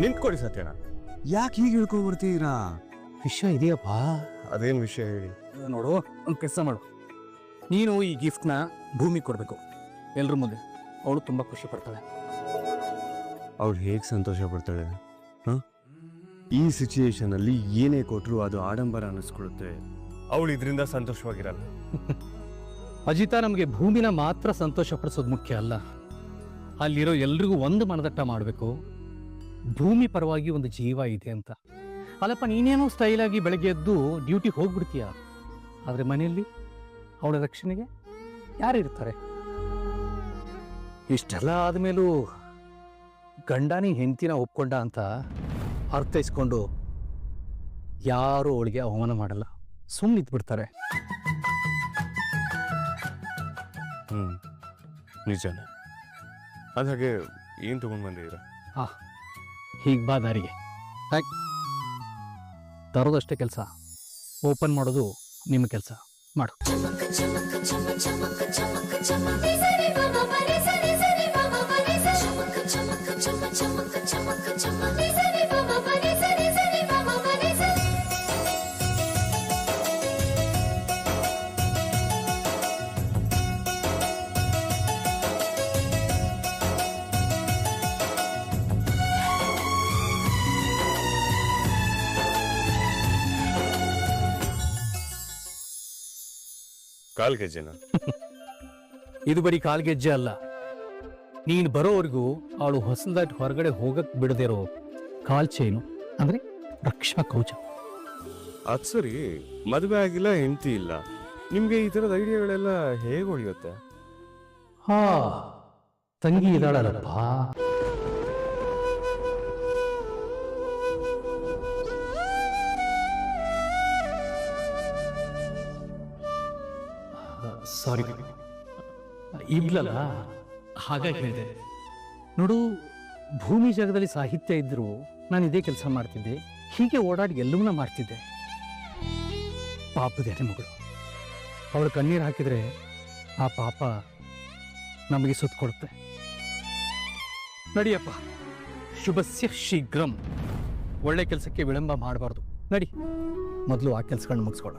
ನಿಂತ್ಕೊಡಿ ಸತ್ಯನ ಯಾಕೆ ಹೀಗೆ ಹೇಳ್ಕೊಂಡು ಬರ್ತೀರಾ ವಿಷಯ ಇದೆಯಪ್ಪ. ಅದೇನ್ ವಿಷಯ ಹೇಳಿ? ನೋಡು ಒಂದು ಕೆಲಸ ಮಾಡು. ನೀನು ಈ ಗಿಫ್ಟ್ನ ಭೂಮಿ ಕೊಡಬೇಕು. ಎಲ್ಲರ ಮುಂದೆ. ಅವಳು ತುಂಬ ಖುಷಿ ಪಡ್ತಾಳೆ. ಅವ್ಳು ಹೇಗೆ ಸಂತೋಷ ಪಡ್ತಾಳೆ? ಹ? ಈ ಸಿಚುಯೇಷನ್ ಅಲ್ಲಿ ಏನೇ ಕೊಟ್ರು ಅದು ಆಡಂಬರ ಅನ್ನಿಸ್ಕೊಳುತ್ತೆ ಅವಳು ಇದರಿಂದ ಸಂತೋಷವಾಗಿರಲ್ಲ. ಅಜಿತಾ ನಮಗೆ ಭೂಮಿನ ಮಾತ್ರ ಸಂತೋಷ ಪಡಿಸೋದು ಮುಖ್ಯ ಅಲ್ಲ. ಅಲ್ಲಿರೋ ಎಲ್ರಿಗೂ ಒಂದು ಮನದಟ್ಟ ಮಾಡಬೇಕು. ಭೂಮಿ ಪರವಾಗಿ ಒಂದು ಜೀವ ಇದೆ ಅಂತ. ಅಲ್ಲಪ್ಪ ನೀನೇನೋ ಸ್ಟೈಲಾಗಿ ಬೆಳಗ್ಗೆ ಎದ್ದು ಡ್ಯೂಟಿಗೆ ಹೋಗ್ಬಿಡ್ತೀಯ? ಆದರೆ ಮನೆಯಲ್ಲಿ ಅವಳ ರಕ್ಷಣೆಗೆ ಯಾರಿರ್ತಾರೆ ಇಷ್ಟೆಲ್ಲ ಆದಮೇಲೂ ಗಂಡನೇ ಹೆಂಡತಿನ ಒಪ್ಕೊಂಡ ಅಂತ ಅರ್ಥೈಸ್ಕೊಂಡು ಯಾರೂ ಅವಳಿಗೆ ಅವಮಾನ ಮಾಡಲ್ಲ. ಸುಮ್ಮನೆ ಇದ್ಬಿಡ್ತಾರೆ ಹ್ಮ್. ನಿಜಾನೆ. ಅದ್ ಹಾಗೆ ಏನ್ ತಗೊಂಡ್ ಬಂದಿದ್ದೀರಾ? ಹಾ ಹೀಗೆ ಬಾ ದಾರಿಗೆ ಹಾಯ್ ತರೋದಷ್ಟೇ ಕೆಲಸ ಓಪನ್ ಮಾಡೋದು ನಿಮ್ಮ ಕೆಲಸ ಮಾಡು ಕಾಲ್ ಕೆಜೆನ ಇದು ಬರೀ ಕಾಲ್ಗೆಜ್ಜೆ ಅಲ್ಲ. ನೀನು ಬರೋವರೆಗೂ ಅವಳು ಹೊಸದಾಟ್ ಹೊರಗಡೆ ಹೋಗಕ್ ಬಿಡದಿರೋ ಕಾಲ್ ಚೈನು ಅಂದ್ರೆ ರಕ್ಷಾ ಕೌಚ ಅದ್ ಸರಿ ಮದುವೆ ಆಗಿಲ್ಲ ಹೆಂಡತಿ ಇಲ್ಲ. ನಿಮ್ಗೆ ಈ ತರದ ಐಡಿಯಾಗಳೆಲ್ಲ ಹೇಗೆ ಹೊಡೆಯುತ್ತೆ ಹಾ ತಂಗಿ ಇದ್ದಾಳಲ್ಲಪ್ಪ. ಸಾರಿ. ಇಲ್ಲಲ್ಲ ಹಾಗಾಗಿ ಹೇಳಿದೆ. ನೋಡು, ಭೂಮಿ ಜಾಗದಲ್ಲಿ ಸಾಹಿತ್ಯ ಇದ್ದರೂ ನಾನು ಇದೇ ಕೆಲಸ ಮಾಡ್ತಿದ್ದೆ. ಹೀಗೆ ಓಡಾಡಿ ಎಲ್ಲವನ್ನ ಮಾಡ್ತಿದ್ದೆ. ಪಾಪದ ಮಗಳು. ಅವಳು ಕಣ್ಣೀರು ಹಾಕಿದ್ರೆ ಆ ಪಾಪ ನಮಗೆ ಸುತ್ತ ಕೊಡುತ್ತೆ. ನಡಿಯಪ್ಪ. ಶುಭಸ್ಯ ಶೀಘ್ರಂ. ಒಳ್ಳೆ ಕೆಲಸಕ್ಕೆ ವಿಳಂಬ ಮಾಡಬಾರ್ದು. ನಡಿ. ಮೊದಲು ಆ ಕೆಲಸಗಳನ್ನ ಮುಗಿಸ್ಕೊಳ್ಳ.